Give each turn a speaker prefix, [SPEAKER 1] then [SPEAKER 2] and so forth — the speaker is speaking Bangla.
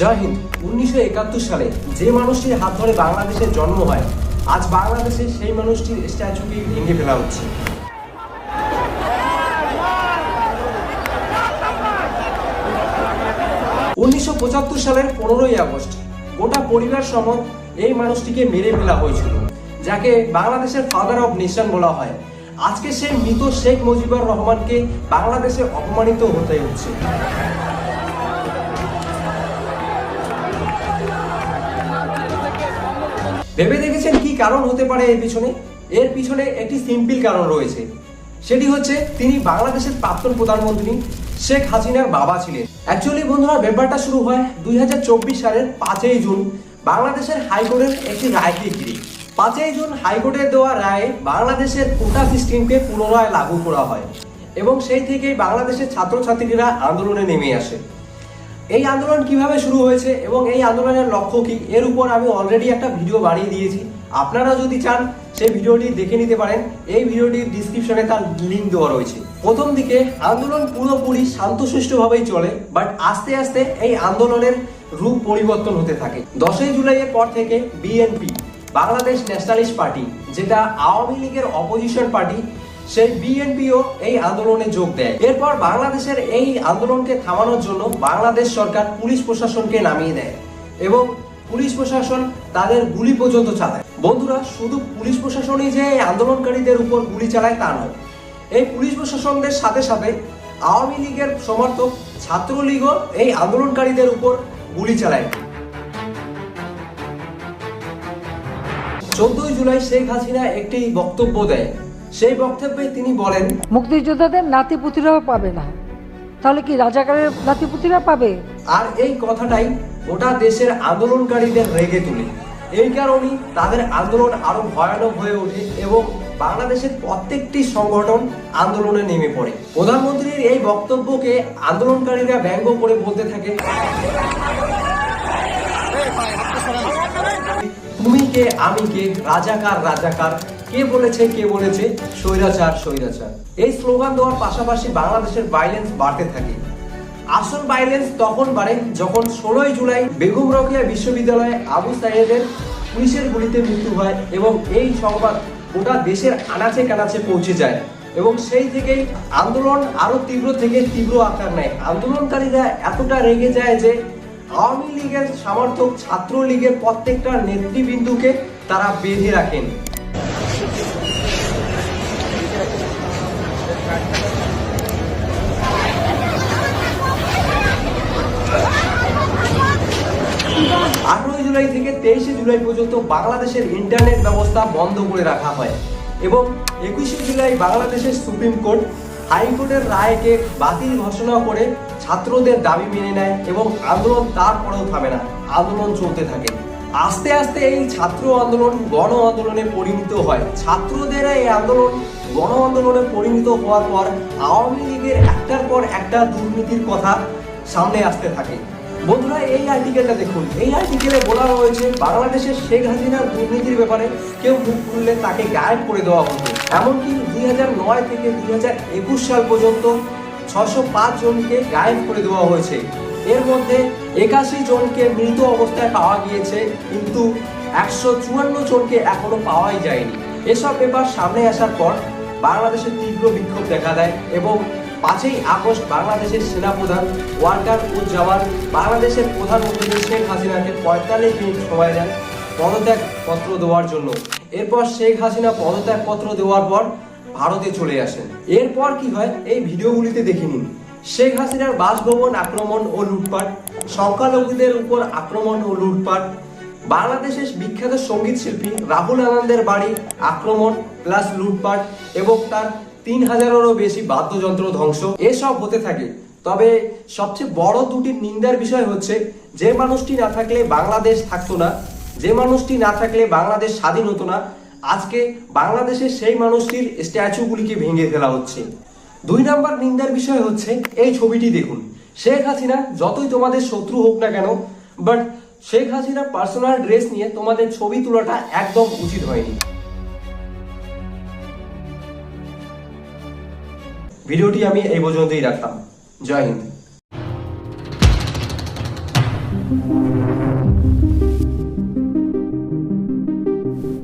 [SPEAKER 1] জয় হিন্দ। উনিশশো একাত্তর সালে যে মানুষটির হাত ধরে বাংলাদেশের জন্ম হয়, আজ বাংলাদেশে সেই মানুষটির স্ট্যাচুকে ভেঙে ফেলা হচ্ছে। উনিশশো পঁচাত্তর সালের পনেরোই আগস্ট, গোটা পরিবার সহ এই মানুষটিকে মেরে ফেলা হয়েছিল, যাকে বাংলাদেশের ফাদার অফ নেশন বলা হয়। আজকে সেই মৃত শেখ মুজিবুর রহমানকে বাংলাদেশে অপমানিত হতে হচ্ছে। ভেবে দেখেছেন কি কারণ হতে পারে এর পিছনে? এর পিছনে একটি সিম্পল কারণ রয়েছে। সেটি হচ্ছে তিনি বাংলাদেশের প্রাক্তন প্রধানমন্ত্রী শেখ হাসিনার বাবা ছিলেন। অ্যাকচুয়ালি বন্ধুরা, ব্যাপারটা শুরু হয় দুই হাজার চব্বিশ সালের পাঁচই জুন, বাংলাদেশের হাইকোর্টের একটি রায়কে ঘিরে। পাঁচই জুন হাইকোর্টের দেওয়া রায়ে বাংলাদেশের কোটা সিস্টেমকে পুনরায় লাগু করা হয় এবং সেই থেকেই বাংলাদেশের ছাত্রছাত্রীরা আন্দোলনে নেমে আসে। এই আন্দোলন কীভাবে শুরু হয়েছে এবং এই আন্দোলনের লক্ষ্য কি? এর উপর আমি অলরেডি একটা ভিডিও বানিয়ে দিয়েছি। আপনারা যদি চান, সেই ভিডিওটি দেখে নিতে পারেন। এই ভিডিওটির ডিসক্রিপশনে তার লিঙ্ক দেওয়া রয়েছে। প্রথম দিকে, আন্দোলন পুরোপুরি শান্তশিষ্টভাবেই চলে বাট আস্তে আস্তে এই আন্দোলনের রূপ পরিবর্তন হতে থাকে। দশই জুলাইয়ের পর থেকে বিএনপি বাংলাদেশ ন্যাশনালিস্ট পার্টি, যেটা আওয়ামী লীগের অপোজিশন পার্টি সেই বিএনপিও এই আন্দোলনে যোগ দেয়। এরপর বাংলাদেশের এই আন্দোলনকে থামানোর জন্য বাংলাদেশ সরকার পুলিশ প্রশাসনকে নামিয়ে দেয় এবং পুলিশ প্রশাসন তাদের গুলি পর্যন্ত চালায়। বন্ধুরা, শুধু পুলিশ প্রশাসনই যে এই আন্দোলনকারীদের উপর গুলি চালায় তা নয়। এই পুলিশ প্রশাসনদের সাথে সাথে আওয়ামী লীগের সমর্থক ছাত্রলীগও এই আন্দোলনকারীদের উপর গুলি চালায়। চোদ্দই জুলাই শেখ হাসিনা একটি বক্তব্য দেয় সেই বক্তব্যে তিনি বলেন
[SPEAKER 2] মুক্তিযোদ্ধাদের নাতিপুতিরাও পাবে না। তাহলে কি রাজাকারের নাতিপুতিরা পাবে?
[SPEAKER 1] আর এই কথাটাই গোটা দেশের আন্দোলনকারীদের রেগে তোলে। এই কারণেই তাদের আন্দোলন আরও ভয়ানক হয়ে ওঠে এবং বাংলাদেশের প্রত্যেকটি সংগঠন আন্দোলনে নেমে পড়ে। প্রধানমন্ত্রীর এই বক্তব্যকে আন্দোলনকারীরা ব্যঙ্গ করে বলতে থাকে তুমি কে আমি কে রাজাকার রাজাকার কে বলেছে কে বলেছে? স্বৈরাচার স্বৈরাচার। এই স্লোগান দেওয়ার পাশাপাশি বাংলাদেশের ভাইলেন্স বাড়তে থাকে। আসল ভাইলেন্স তখন বাড়ে যখন ষোলোই জুলাই বেগম রোকেয়া বিশ্ববিদ্যালয়ে আবু সাইয়েদের পুলিশের গুলিতে মৃত্যু হয় এবং এই সংবাদ গোটা দেশের আনাচে কানাচে পৌঁছে যায় এবং সেই থেকেই আন্দোলন আরও তীব্র থেকে তীব্র আকার নেয়। আন্দোলনকারীরা এতটা রেগে যায় যে আওয়ামী লীগের সমর্থক ছাত্রলীগের প্রত্যেকটা নেতৃবৃন্দুকে তারা বেঁধে রাখেন। আঠারোই জুলাই থেকে তেইশে জুলাই পর্যন্ত বাংলাদেশের ইন্টারনেট ব্যবস্থা বন্ধ করে রাখা হয় এবং একুশে জুলাই বাংলাদেশের সুপ্রিম কোর্ট হাইকোর্টের রায়কে বাতিল ঘোষণা করে ছাত্রদের দাবি মেনে নেয় এবং আন্দোলন তারপরেও থামে না, আন্দোলন চলতে থাকে। আস্তে আস্তে এই ছাত্র আন্দোলন গণ আন্দোলনে পরিণত হয়। ছাত্রদের এই আন্দোলন গণ আন্দোলনে পরিণত হওয়ার পর আওয়ামী লীগের একটার পর একটা দুর্নীতির কথা সামনে আসতে থাকে। বন্ধুরা, এই আর্টিকেলটা দেখুন। এই আর্টিকেলে বলা হয়েছে, বাংলাদেশের শেখ হাসিনার দুর্নীতির ব্যাপারে কেউ মুখ খুললে তাকে গায়েব করে দেওয়া হতো এমনকি দুই হাজার নয় থেকে দুই হাজার একুশ সাল পর্যন্ত ছশো পাঁচ জনকে গায়েব করে দেওয়া হয়েছে। এর মধ্যে একাশি জনকে মৃত অবস্থায় পাওয়া গিয়েছে, কিন্তু একশো চুয়ান্ন জনকে এখনও পাওয়াই যায়নি। এসব ব্যাপার সামনে আসার পর বাংলাদেশে তীব্র বিক্ষোভ দেখা দেয় এবং পাঁচই আগস্ট বাংলাদেশের সেনাপ্রধান ওয়ার্কার উজ্জামান বাংলাদেশের প্রধানমন্ত্রী শেখ হাসিনাকে পঁয়তাল্লিশ মিনিট সময় দেন পদত্যাগ পত্র দেওয়ার জন্য। এরপর শেখ হাসিনা পদত্যাগ পত্র দেওয়ার পর ভারতে চলে আসেন। এরপর কি হয়? এই ভিডিওগুলিতে দেখে নিন। শেখ হাসিনার বাসভবন আক্রমণ ও লুটপাট, সংখ্যালঘুদের উপর আক্রমণ ও লুটপাট, বাংলাদেশের বিখ্যাত সংগীত শিল্পী রাহুল আনন্দের বাড়ি আক্রমণ, প্লাস লুটপাট এবং তার তিন হাজারেরও বেশি বাদ্যযন্ত্র ধ্বংস এসব হতে থাকে। তবে সবচেয়ে বড় দুটি নিন্দার বিষয় হচ্ছে, যে মানুষটি না থাকলে বাংলাদেশ থাকতো না, যে মানুষটি না থাকলে বাংলাদেশ স্বাধীন হতো না, আজকে বাংলাদেশের সেই মানুষটির স্ট্যাচুগুলিকে ভেঙে ফেলা হচ্ছে। দুই নাম্বার নিন্দার বিষয় হচ্ছে, এই ছবিটি দেখুন। শেখ হাসিনা যতই তোমাদের শত্রু হোক না কেন but Sheikh Hasina personal dress নিয়ে তোমাদের ছবি তোলাটা একদম উচিত হয়নি। ভিডিওটি আমি এই পর্যন্তই রাখলাম। জয় হিন্দ।